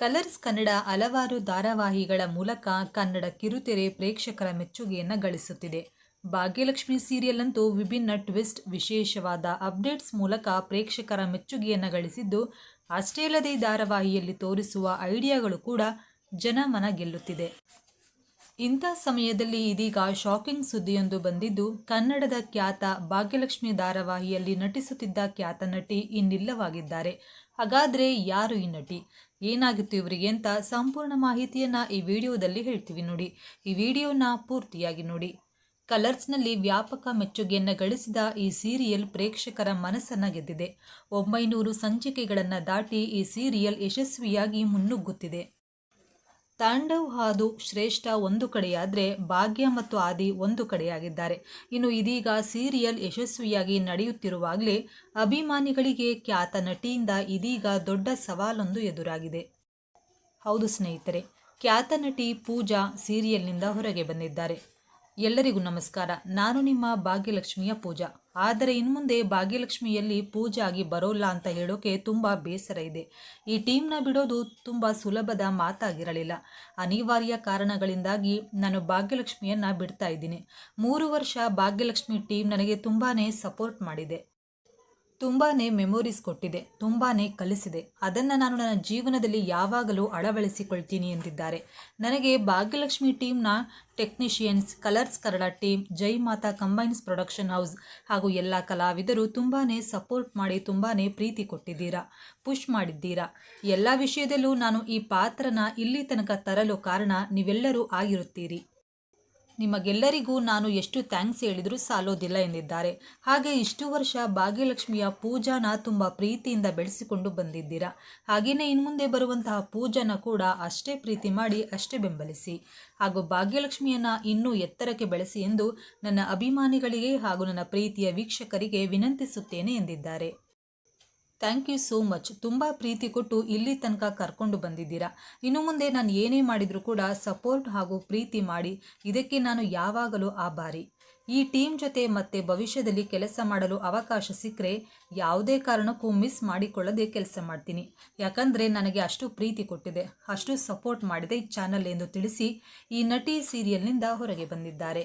Colours Kannada ಹಲವಾರು ಧಾರಾವಾಹಿಗಳ ಮೂಲಕ ಕನ್ನಡ ಕಿರುತೆರೆ ಪ್ರೇಕ್ಷಕರ ಮೆಚ್ಚುಗೆಯನ್ನು ಗಳಿಸುತ್ತಿದೆ. ಭಾಗ್ಯಲಕ್ಷ್ಮಿ ಸೀರಿಯಲ್ ಅಂತೂ ವಿಭಿನ್ನ ಟ್ವಿಸ್ಟ್, ವಿಶೇಷವಾದ ಅಪ್ಡೇಟ್ಸ್ ಮೂಲಕ ಪ್ರೇಕ್ಷಕರ ಮೆಚ್ಚುಗೆಯನ್ನು ಗಳಿಸಿದ್ದು, ಅಷ್ಟೇ ಅಲ್ಲದೆ ಧಾರಾವಾಹಿಯಲ್ಲಿ ತೋರಿಸುವ ಐಡಿಯಾಗಳು ಕೂಡ ಜನಮನ ಗೆಲ್ಲುತ್ತಿದೆ. ಇಂಥ ಸಮಯದಲ್ಲಿ ಇದೀಗ ಶಾಕಿಂಗ್ ಸುದ್ದಿಯೊಂದು ಬಂದಿದ್ದು, ಕನ್ನಡದ ಖ್ಯಾತ ಭಾಗ್ಯಲಕ್ಷ್ಮಿ ಧಾರಾವಾಹಿಯಲ್ಲಿ ನಟಿಸುತ್ತಿದ್ದ ಖ್ಯಾತ ನಟಿ ಇನ್ನಿಲ್ಲವಾಗಿದ್ದಾರೆ. ಹಾಗಾದರೆ ಯಾರು ಈ ನಟಿ? ಏನಾಗಿತ್ತು ಇವರಿಗೆ ಅಂತ ಸಂಪೂರ್ಣ ಮಾಹಿತಿಯನ್ನು ಈ ವಿಡಿಯೋದಲ್ಲಿ ಹೇಳ್ತೀವಿ ನೋಡಿ. ಈ ವಿಡಿಯೋನ ಪೂರ್ತಿಯಾಗಿ ನೋಡಿ. ಕಲರ್ಸ್ನಲ್ಲಿ ವ್ಯಾಪಕ ಮೆಚ್ಚುಗೆಯನ್ನು ಗಳಿಸಿದ ಈ ಸೀರಿಯಲ್ ಪ್ರೇಕ್ಷಕರ ಮನಸ್ಸನ್ನು ಗೆದ್ದಿದೆ. ಒಂಬೈನೂರು ಸಂಚಿಕೆಗಳನ್ನು ದಾಟಿ ಈ ಸೀರಿಯಲ್ ಯಶಸ್ವಿಯಾಗಿ ಮುನ್ನುಗ್ಗುತ್ತಿದೆ. ತಾಂಡವ್ ಹಾದು ಶ್ರೇಷ್ಠ ಒಂದು ಕಡೆಯಾದರೆ ಭಾಗ್ಯ ಮತ್ತು ಆದಿ ಒಂದು ಕಡೆಯಾಗಿದ್ದಾರೆ. ಇನ್ನು ಇದೀಗ ಸೀರಿಯಲ್ ಯಶಸ್ವಿಯಾಗಿ ನಡೆಯುತ್ತಿರುವಾಗಲೇ ಅಭಿಮಾನಿಗಳಿಗೆ ಖ್ಯಾತ ನಟಿಯಿಂದ ಇದೀಗ ದೊಡ್ಡ ಸವಾಲೊಂದು ಎದುರಾಗಿದೆ. ಹೌದು ಸ್ನೇಹಿತರೆ, ಖ್ಯಾತ ನಟಿ ಪೂಜಾ ಸೀರಿಯಲ್ನಿಂದ ಹೊರಗೆ ಬಂದಿದ್ದಾರೆ. ಎಲ್ಲರಿಗೂ ನಮಸ್ಕಾರ. ನಾನು ನಿಮ್ಮ ಭಾಗ್ಯಲಕ್ಷ್ಮಿಯ ಪೂಜಾ. ಆದರೆ ಇನ್ಮುಂದೆ ಭಾಗ್ಯಲಕ್ಷ್ಮಿಯಲ್ಲಿ ಪೂಜೆ ಆಗಿ ಬರೋಲ್ಲ ಅಂತ ಹೇಳೋಕೆ ತುಂಬ ಬೇಸರ ಇದೆ. ಈ ಟೀಮ್ನ ಬಿಡೋದು ತುಂಬ ಸುಲಭದ ಮಾತಾಗಿರಲಿಲ್ಲ. ಅನಿವಾರ್ಯ ಕಾರಣಗಳಿಂದಾಗಿ ನಾನು ಭಾಗ್ಯಲಕ್ಷ್ಮಿಯನ್ನು ಬಿಡ್ತಾ ಇದ್ದೀನಿ. ಮೂರು ವರ್ಷ ಭಾಗ್ಯಲಕ್ಷ್ಮಿ ಟೀಮ್ ನನಗೆ ತುಂಬಾ ಸಪೋರ್ಟ್ ಮಾಡಿದೆ. ತುಂಬಾ ಮೆಮೊರೀಸ್ ಕೊಟ್ಟಿದೆ ತುಂಬಾ ಕಲಿಸಿದೆ. ಅದನ್ನು ನಾನು ನನ್ನ ಜೀವನದಲ್ಲಿ ಯಾವಾಗಲೂ ಅಳವಡಿಸಿಕೊಳ್ತೀನಿ ಎಂದಿದ್ದಾರೆ. ನನಗೆ Bhagyalakshmi ಟೀಮ್ನ technicians colors Kannada team Jai Mata combines production house ಹಾಗೂ ಎಲ್ಲ ಕಲಾವಿದರು ತುಂಬಾ ಸಪೋರ್ಟ್ ಮಾಡಿ ತುಂಬಾ ಪ್ರೀತಿ ಕೊಟ್ಟಿದ್ದೀರಾ ಪುಷ್ ಮಾಡಿದ್ದೀರಾ. ಎಲ್ಲ ವಿಷಯದಲ್ಲೂ ನಾನು ಈ ಪಾತ್ರನ ಇಲ್ಲಿ ತನಕ ತರಲು ಕಾರಣ ನೀವೆಲ್ಲರೂ ಆಗಿರುತ್ತೀರಿ. ನಿಮಗೆಲ್ಲರಿಗೂ ನಾನು ಎಷ್ಟು ಥ್ಯಾಂಕ್ಸ್ ಹೇಳಿದರೂ ಸಾಲೋದಿಲ್ಲ ಎಂದಿದ್ದಾರೆ. ಹಾಗೆ ಇಷ್ಟು ವರ್ಷ ಭಾಗ್ಯಲಕ್ಷ್ಮಿಯ ಪೂಜಾನ ತುಂಬ ಪ್ರೀತಿಯಿಂದ ಬೆಳೆಸಿಕೊಂಡು ಬಂದಿದ್ದೀರಾ. ಹಾಗೆಯೇ ಇನ್ಮುಂದೆ ಬರುವಂತಹ ಪೂಜಾನ ಕೂಡ ಅಷ್ಟೇ ಪ್ರೀತಿ ಮಾಡಿ ಅಷ್ಟೇ ಬೆಂಬಲಿಸಿ. ಹಾಗೂ ಭಾಗ್ಯಲಕ್ಷ್ಮಿಯನ್ನು ಇನ್ನೂ ಎತ್ತರಕ್ಕೆ ಬೆಳೆಸಿ ಎಂದು ನನ್ನ ಅಭಿಮಾನಿಗಳಿಗೆ ಹಾಗೂ ನನ್ನ ಪ್ರೀತಿಯ ವೀಕ್ಷಕರಿಗೆ ವಿನಂತಿಸುತ್ತೇನೆ ಎಂದಿದ್ದಾರೆ. Thank you so much. ತುಂಬ ಪ್ರೀತಿ ಕೊಟ್ಟು ಇಲ್ಲಿ ತನಕ ಕರ್ಕೊಂಡು ಬಂದಿದ್ದೀರಾ? ಇನ್ನು ಮುಂದೆ ನಾನು ಏನೇ ಮಾಡಿದರೂ ಕೂಡ ಸಪೋರ್ಟ್ ಹಾಗೂ ಪ್ರೀತಿ ಮಾಡಿ, ಇದಕ್ಕೆ ನಾನು ಯಾವಾಗಲೂ ಆಭಾರಿ. ಈ ಟೀಮ್ ಜೊತೆ ಮತ್ತೆ ಭವಿಷ್ಯದಲ್ಲಿ ಕೆಲಸ ಮಾಡಲು ಅವಕಾಶ ಸಿಕ್ಕರೆ ಯಾವುದೇ ಕಾರಣಕ್ಕೂ ಮಿಸ್ ಮಾಡಿಕೊಳ್ಳದೆ ಕೆಲಸ ಮಾಡ್ತೀನಿ. ಯಾಕಂದರೆ ನನಗೆ ಅಷ್ಟು ಪ್ರೀತಿ ಕೊಟ್ಟಿದೆ, ಅಷ್ಟು ಸಪೋರ್ಟ್ ಮಾಡಿದೆ ಈ ಚಾನಲ್ ಎಂದು ತಿಳಿಸಿ ಈ ನಟಿ ಸೀರಿಯಲ್ನಿಂದ ಹೊರಗೆ ಬಂದಿದ್ದಾರೆ.